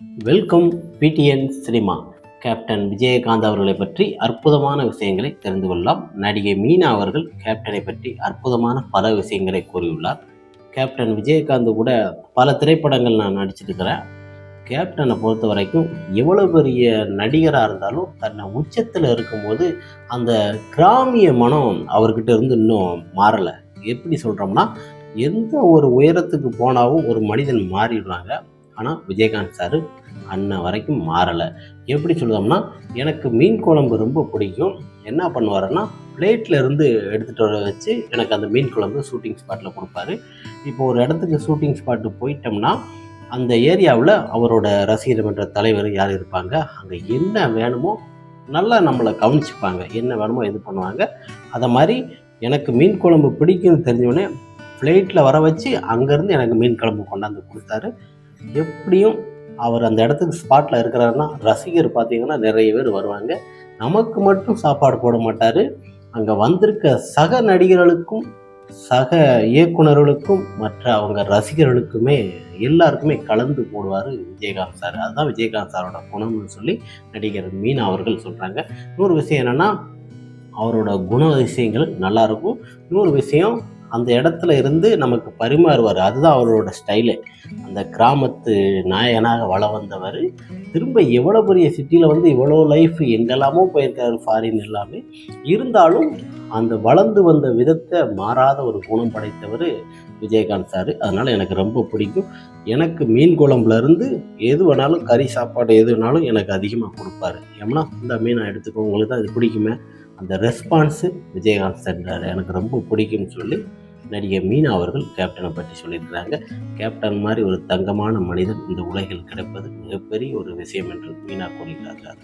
Welcome PTN cinema. Captain Vijayakanth அவர்களை பற்றி அற்புதமான விஷயங்களை தெரிந்து கொள்ளலாம். நடிகை மீனா அவர்கள் கேப்டனை பற்றி அற்புதமான பல விஷயங்களை கூறியுள்ளார். கேப்டன் விஜயகாந்த் கூட பல திரைப்படங்கள் நான் நடிச்சிருக்கிறேன் கேப்டனை பொறுத்த வரைக்கும் எவ்வளோ பெரிய நடிகராக இருந்தாலும் தன்னை உச்சத்தில் இருக்கும்போது அந்த கிராமிய மனம் அவர்கிட்ட இருந்து இன்னும் மாறலை. எப்படி சொல்கிறோம்னா எந்த ஒரு உயரத்துக்கு போனாலும் ஒரு மனிதன் மாறிடுறாங்க. ஆனால் விஜயகாந்த் சார் அண்ணன் வரைக்கும் மாறலை. எப்படி சொல்லுவோம்னா எனக்கு மீன் குழம்பு ரொம்ப பிடிக்கும். என்ன பண்ணுவாருன்னா பிளேட்டில் இருந்து எடுத்துகிட்டு வர வச்சு எனக்கு அந்த மீன் குழம்பு ஷூட்டிங் ஸ்பாட்டில் கொடுப்பாரு. இப்போ ஒரு இடத்துக்கு ஷூட்டிங் ஸ்பாட்டு போயிட்டோம்னா அந்த ஏரியாவில் அவரோட ரசிகர் மன்ற தலைவர் யார் இருப்பாங்க? அங்கே என்ன வேணுமோ நல்லா நம்மளை கவனிச்சுப்பாங்க. என்ன வேணுமோ இது பண்ணுவாங்க. அதை மாதிரி எனக்கு மீன் குழம்பு பிடிக்கும்னு தெரிஞ்சோடனே ஃப்ளைட்டில் வர வச்சு அங்கேருந்து எனக்கு மீன் குழம்பு கொண்டாந்து கொடுத்தாரு. எப்படியும் அவர் அந்த இடத்துக்கு ஸ்பாட்டில் இருக்கிறாருன்னா ரசிகர் பார்த்தீங்கன்னா நிறைய பேர் வருவாங்க. நமக்கு மட்டும் சாப்பாடு போட மாட்டார். அங்கே வந்திருக்க சக நடிகர்களுக்கும் சக இயக்குனர்களுக்கும் மற்ற அவங்க ரசிகர்களுக்குமே எல்லாருக்குமே கலந்து போடுவார் விஜயகாந்த் சார். அதுதான் விஜயகாந்த் சாரோட குணம்னு சொல்லி நடிகர் மீனா அவர்கள் சொல்கிறாங்க இன்னொரு விஷயம் என்னென்னா அவரோட குண விஷயங்கள் நல்லாயிருக்கும் இன்னொரு விஷயம் அந்த இடத்துல இருந்து நமக்கு பரிமாறுவார். அதுதான் அவரோட ஸ்டைலு. அந்த கிராமத்து நாயகனாக வள வந்தவர். திரும்ப எவ்வளோ பெரிய சிட்டியில் வந்து இவ்வளோ லைஃப் எங்கெல்லாமோ போயிருக்காரு ஃபாரின் எல்லாமே. இருந்தாலும் அந்த வளர்ந்து வந்த விதத்தை மாறாத ஒரு குணம் படைத்தவர் விஜயகாந்த் சார். அதனால் எனக்கு ரொம்ப பிடிக்கும். எனக்கு மீன் குழம்புலேருந்து எது வேணாலும் கறி சாப்பாடு எது வேணாலும் எனக்கு அதிகமாக கொடுப்பாரு. ஏன்னா இந்த மீனை எடுத்துக்கோ உங்களுக்கு தான் இது பிடிக்குமே? அந்த ரெஸ்பான்ஸு விஜயகாந்த் சார் எனக்கு ரொம்ப பிடிக்கும்னு சொல்லி நடிகை மீனா அவர்கள் கேப்டனை பற்றி சொல்லியிருக்கிறாங்க. கேப்டன் மாதிரி ஒரு தங்கமான மனிதன் இந்த உலகில் கிடைப்பது மிகப்பெரிய ஒரு விஷயம் என்று மீனா கூறுகிறார்கள்